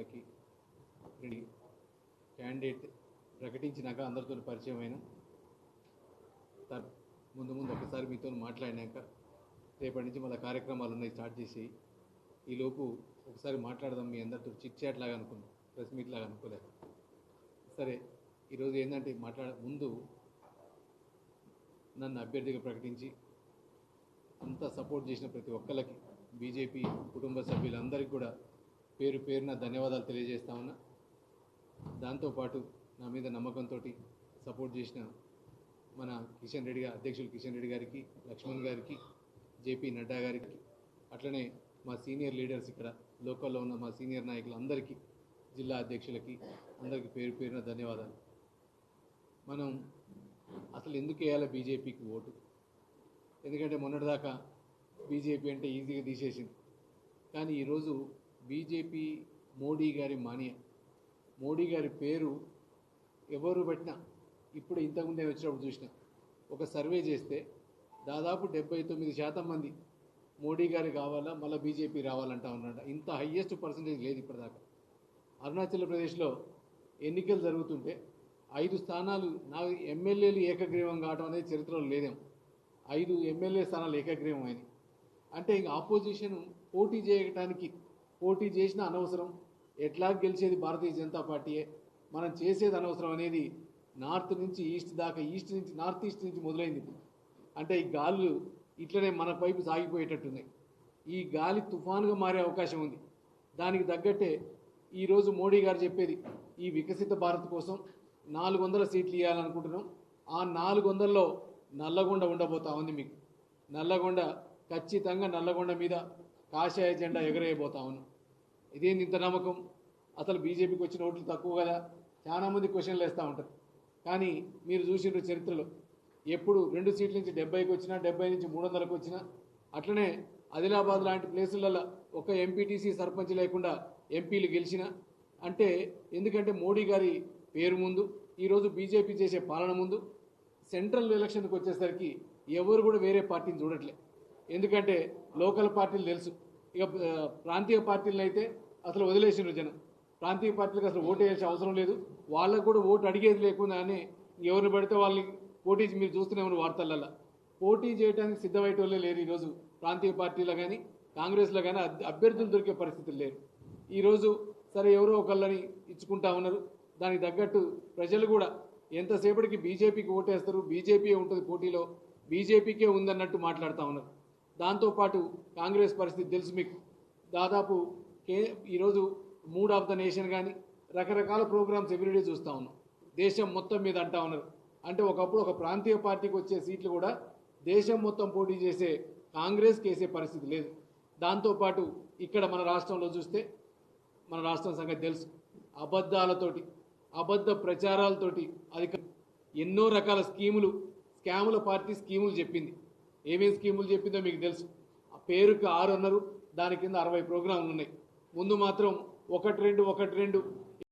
అధ్యక్షులకి candidate ప్రకటించినాక అందరితో పరిచయం అయినా ముందు ముందు ఒకసారి మీతో మాట్లాడినాక రేపటి నుంచి మళ్ళీ కార్యక్రమాలు ఉన్నాయి స్టార్ట్ చేసి ఈలోపు ఒకసారి మాట్లాడదాం మీ అందరితో చిట్ చాట్ లాగా అనుకున్నాం ప్రెస్ మీట్ లాగా అనుకోలేదు. సరే ఈరోజు ఏంటంటే మాట్లాడ ముందు నన్ను అభ్యర్థిగా ప్రకటించి అంతా సపోర్ట్ చేసిన ప్రతి ఒక్కరికి బీజేపీ కుటుంబ సభ్యులందరికీ కూడా పేరు పేరున ధన్యవాదాలు తెలియజేస్తా ఉన్నా. దాంతోపాటు నా మీద నమ్మకంతో సపోర్ట్ చేసిన మన కిషన్ రెడ్డి గారు అధ్యక్షులు కిషన్ రెడ్డి గారికి లక్ష్మణ్ గారికి జేపీ నడ్డా గారికి అట్లనే మా సీనియర్ లీడర్స్ ఇక్కడ లోకల్లో ఉన్న మా సీనియర్ నాయకులు అందరికీ జిల్లా అధ్యక్షులకి అందరికీ పేరు పేరున ధన్యవాదాలు. మనం అసలు ఎందుకు వేయాలి బీజేపీకి ఓటు? ఎందుకంటే మొన్నటిదాకా బీజేపీ అంటే ఈజీగా తీసేసింది. కానీ ఈరోజు బీజేపీ మోడీ గారి మానియ. మోడీ గారి పేరు ఎవరు పెట్టినా ఇప్పుడు ఇంతకుముందే వచ్చినప్పుడు చూసిన ఒక సర్వే చేస్తే దాదాపు డెబ్బై తొమ్మిది శాతం మంది మోడీ గారు కావాలా మళ్ళీ బీజేపీ రావాలంటా ఉన్నట ఇంత హయ్యెస్ట్ పర్సంటేజ్ లేదు ఇప్పటిదాకా. అరుణాచల్ ప్రదేశ్లో ఎన్నికలు జరుగుతుంటే ఐదు స్థానాలు నా ఎమ్మెల్యేలు ఏకగ్రీవం కావడం అనేది చరిత్రలో లేదేం ఐదు ఎమ్మెల్యే స్థానాలు ఏకగ్రీవం అయినాయి. అంటే ఇంకా ఆపోజిషన్ పోటీ చేయడానికి పోటీ చేసిన అనవసరం. ఎట్లా గెలిచేది భారతీయ జనతా పార్టీయే? మనం చేసేది అనవసరం అనేది నార్త్ నుంచి ఈస్ట్ దాకా ఈస్ట్ నుంచి నార్త్ ఈస్ట్ నుంచి మొదలైంది అంటే ఈ గాలులు ఇట్లనే మన వైపు సాగిపోయేటట్టున్నాయి. ఈ గాలి తుఫానుగా మారే అవకాశం ఉంది. దానికి తగ్గట్టే ఈరోజు మోడీ గారు చెప్పేది ఈ వికసిత భారత్ కోసం నాలుగు వందల సీట్లు ఇవ్వాలనుకుంటున్నాం ఆ నాలుగు వందల్లో నల్లగొండ ఉండబోతా ఉంది మీకు. నల్లగొండ ఖచ్చితంగా నల్లగొండ మీద కాషాయ జెండా ఎగరేయబోతా ఉన్నాం ఇదేంది ఇంత నమ్మకం? అసలు బీజేపీకి వచ్చిన ఓట్లు తక్కువ కదా? చాలామంది క్వశ్చన్లు వేస్తూ ఉంటారు. కానీ మీరు చూసిన చరిత్రలో. ఎప్పుడు రెండు సీట్ల నుంచి డెబ్బైకి వచ్చినా డెబ్బై నుంచి మూడు వందలకు వచ్చినా అట్లనే ఆదిలాబాద్ లాంటి ప్లేసులలో ఒక ఎంపీటీసీ సర్పంచ్ లేకుండా ఎంపీలు గెలిచిన అంటే ఎందుకంటే మోడీ గారి పేరు ముందు ఈరోజు బీజేపీ చేసే పాలన ముందు సెంట్రల్ ఎలక్షన్కి వచ్చేసరికి ఎవరు కూడా వేరే పార్టీని చూడట్లే. ఎందుకంటే లోకల్ పార్టీలు తెలుసు. ఇక ప్రాంతీయ పార్టీలను అయితే అసలు వదిలేసిండ్రు జనం. ప్రాంతీయ పార్టీలకు అసలు ఓటు వేయాల్సిన అవసరం లేదు. వాళ్ళకు కూడా ఓటు అడిగేది లేకుండా అని ఎవరిని పడితే వాళ్ళని పోటీ మీరు చూస్తూనే ఉన్నారు వార్తలలో పోటీ చేయడానికి సిద్ధమయ్యే లేరు ఈరోజు ప్రాంతీయ పార్టీలో కానీ కాంగ్రెస్లో కానీ అభ్యర్థులు దొరికే పరిస్థితులు లేరు ఈరోజు సరే ఎవరో ఒకళ్ళని ఇచ్చుకుంటా ఉన్నారు. దానికి తగ్గట్టు ప్రజలు కూడా ఎంతసేపటికి బీజేపీకి ఓటేస్తారు? బీజేపీ ఉంటుంది పోటీలో. బీజేపీకే ఉందన్నట్టు మాట్లాడుతూ ఉన్నారు. దాంతోపాటు కాంగ్రెస్ పరిస్థితి తెలుసు మీకు. దాదాపు కే ఈరోజు మూడ్ ఆఫ్ ద నేషన్ కానీ రకరకాల ప్రోగ్రామ్స్ ఎవ్రీడే చూస్తూ ఉన్నాం. దేశం మొత్తం మీద అంటా ఉన్నారు. అంటే ఒకప్పుడు ఒక ప్రాంతీయ పార్టీకి వచ్చే సీట్లు కూడా దేశం మొత్తం పోటీ చేసే కాంగ్రెస్కి వేసే పరిస్థితి లేదు. దాంతోపాటు ఇక్కడ మన రాష్ట్రంలో చూస్తే మన రాష్ట్రం సంగతి తెలుసు. అబద్ధాలతోటి అబద్ధ ప్రచారాలతోటి అధిక ఎన్నో రకాల స్కీములు స్కాముల పార్టీ స్కీములు చెప్పింది. ఏమేమి స్కీములు చెప్పిందో మీకు తెలుసు. ఆ పేరుకి ఆరు అన్నారు. దాని కింద అరవై ప్రోగ్రాంలు ఉన్నాయి. ముందు మాత్రం ఒకటి రెండు ఒకటి రెండు.